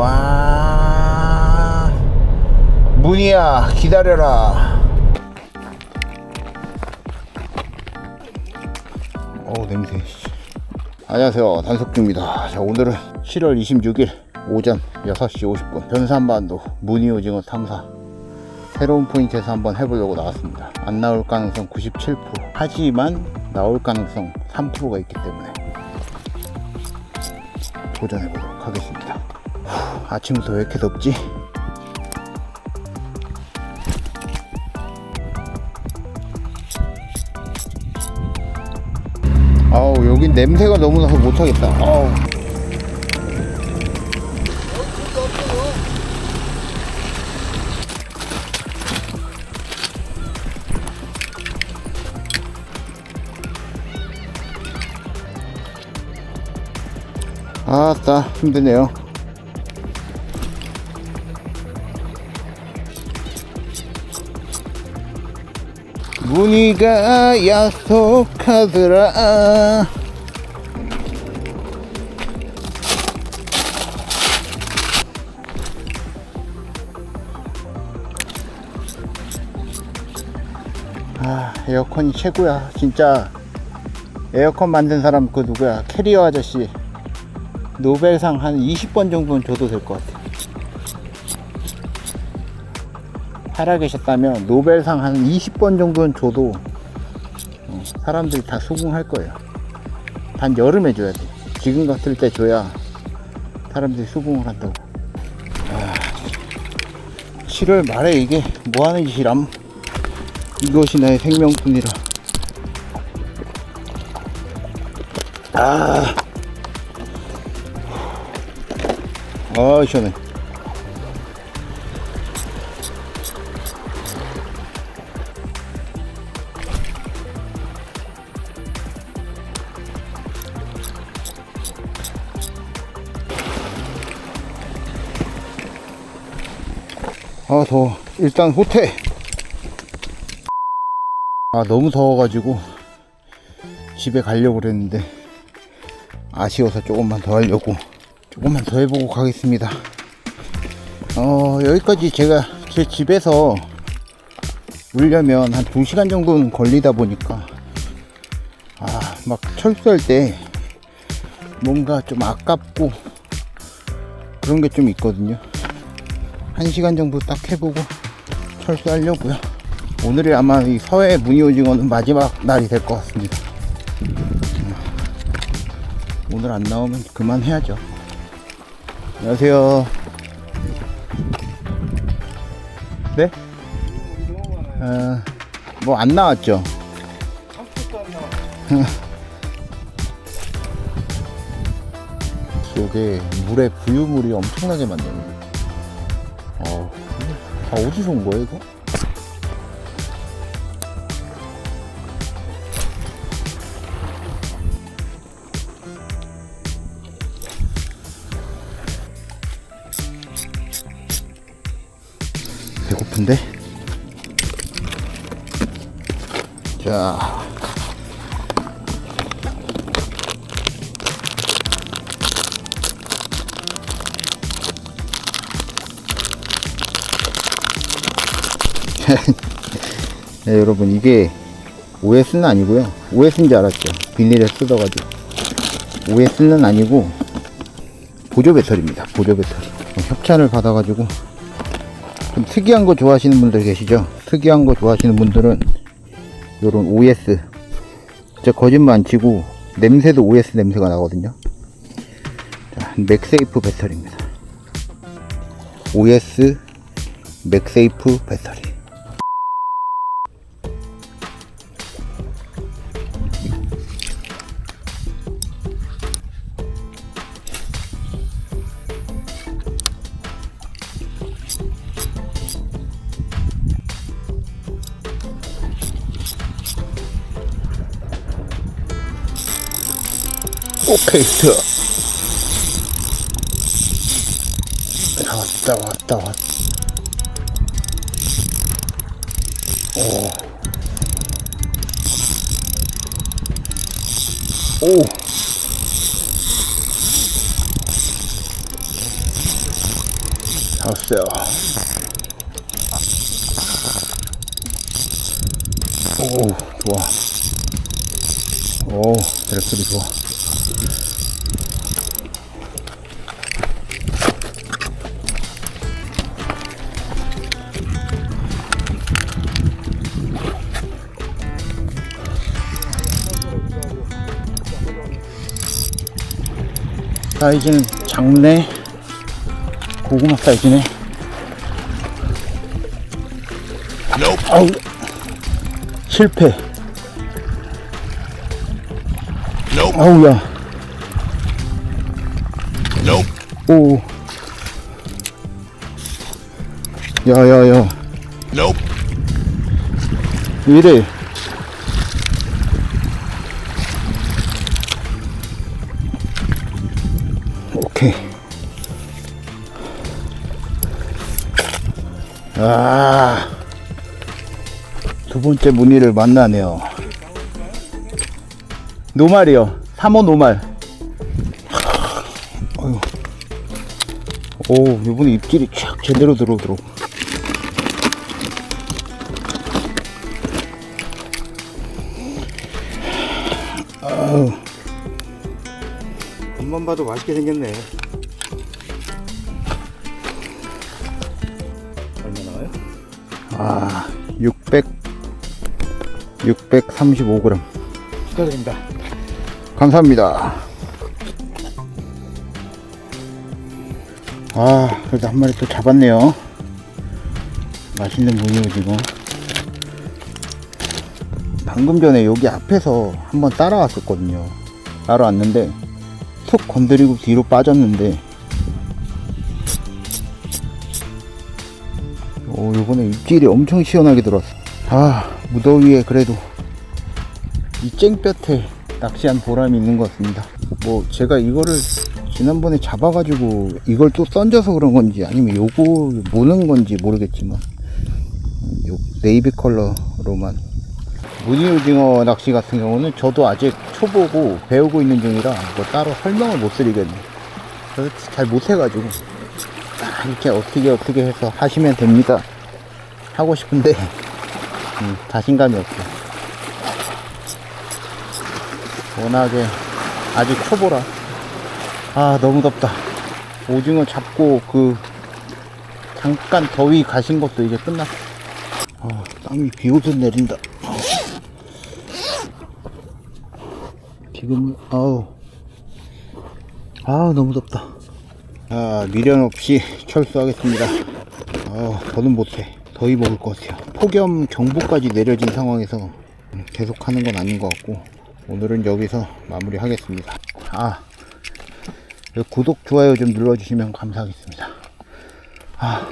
와. 문이야 기다려라. 어우 냄새. 씨. 안녕하세요. 단석주입니다. 자 오늘은 7월 26일 오전 6시 50분 변산반도 무늬 오징어 탐사. 새로운 포인트에서 한번 해보려고 나왔습니다. 안 나올 가능성 97% 하지만 나올 가능성 3%가 있기 때문에 도전해보도록 하겠습니다. 후, 아침부터 왜 이렇게 덥지? 아우 여긴 냄새가 너무 나서 못하겠다. 아우. 아따 힘드네요 문희가 약속하더라. 아 에어컨이 최고야. 진짜 에어컨 만든 사람 그 누구야? 캐리어 아저씨. 노벨상 한 20번 정도는 줘도 될 것 같아 살아계셨다면 노벨상 한 20번 정도는 줘도 어, 사람들이 다 수긍할 거예요. 단 여름에 줘야 돼. 지금 같을 때 줘야 사람들이 수긍을 한다고. 아, 7월 말에 이게 뭐 하는 짓이람? 이것이 나의 생명뿐이라. 아, 아 시원해 아 더워. 일단 호텔. 아 너무 더워가지고 집에 가려고 그랬는데 아쉬워서 조금만 더 하려고 조금만 더 해보고 가겠습니다. 어 여기까지 제가 제 집에서 울려면 한 2시간 정도는 걸리다 보니까 아 막 철수할 때 뭔가 좀 아깝고 그런 게 좀 있거든요 1시간 정도 딱 해보고 철수하려고요 오늘이 아마 이 서해 무늬 오징어는 마지막 날이 될 것 같습니다 오늘 안 나오면 그만해야죠. 안녕하세요. 네? 어, 뭐안 나왔죠? 속에 물에 부유물이 엄청나게 많네요. 어, 다 어디서 온 거예요, 이거? 배고픈데? 자. 네, 여러분, 이게 OS는 아니고요. OS인 줄 알았죠. 비닐에 뜯어가지고. OS는 아니고, 보조 배터리입니다. 보조 배터리. 협찬을 받아가지고, 좀 특이한 거 좋아하시는 분들 계시죠? 특이한 거 좋아하시는 분들은 요런 OS 진짜 거짓말 안 치고 냄새도 OS 냄새가 나거든요 자, 맥세이프 배터리입니다 OS 맥세이프 배터리 오케이 트 왔다 왔다 왔다 오. 오. 왔어요. 오, 좋아. 오, 드랙소리 좋아. 사이즈는 작네. 고구마 사이즈네. 아우, 실패. 아우야. 오. 야야야. 왜 이래? 아. 두 번째 무늬를 만나네요. 노말이요. 3호 노말. 어휴. 오, 이번에 입질이 촥 제대로 들어오도록. 아우. 겉만 봐도 맛있게 생겼네. 아, 600, 635g. 축하드립니다. 감사합니다. 아, 그래도 한 마리 또 잡았네요. 맛있는 분이요, 지금. 방금 전에 여기 앞에서 한번 따라왔었거든요. 따라왔는데, 툭 건드리고 뒤로 빠졌는데, 오, 요번에 입질이 엄청 시원하게 들어왔어. 아, 무더위에 그래도 이 쨍볕에 낚시한 보람이 있는 것 같습니다. 뭐 제가 이거를 지난번에 잡아가지고 이걸 또 던져서 그런 건지 아니면 요거 모는 건지 모르겠지만 음, 요 네이비 컬러로만 무늬 오징어 낚시 같은 경우는 저도 아직 초보고 배우고 있는 중이라 뭐 따로 설명을 못 드리겠네요. 그래서 잘 못해가지고 아, 이렇게 어떻게 어떻게 해서 하시면 됩니다. 하고 싶은데 음, 자신감이 없어요. 워낙에 아직 초보라 아 너무 덥다 오징어 잡고 그 잠깐 더위 가신 것도 이제 끝났어 아 땀이 비오듯 내린다 아. 지금 아우 아 너무 덥다 아 미련 없이 철수하겠습니다. 아 더는 못해. 더위 먹을 것 같아요. 폭염 경보까지 내려진 상황에서 계속 하는 건 아닌 것 같고 오늘은 여기서 마무리 하겠습니다. 아 구독 좋아요 좀 눌러주시면 감사하겠습니다. 아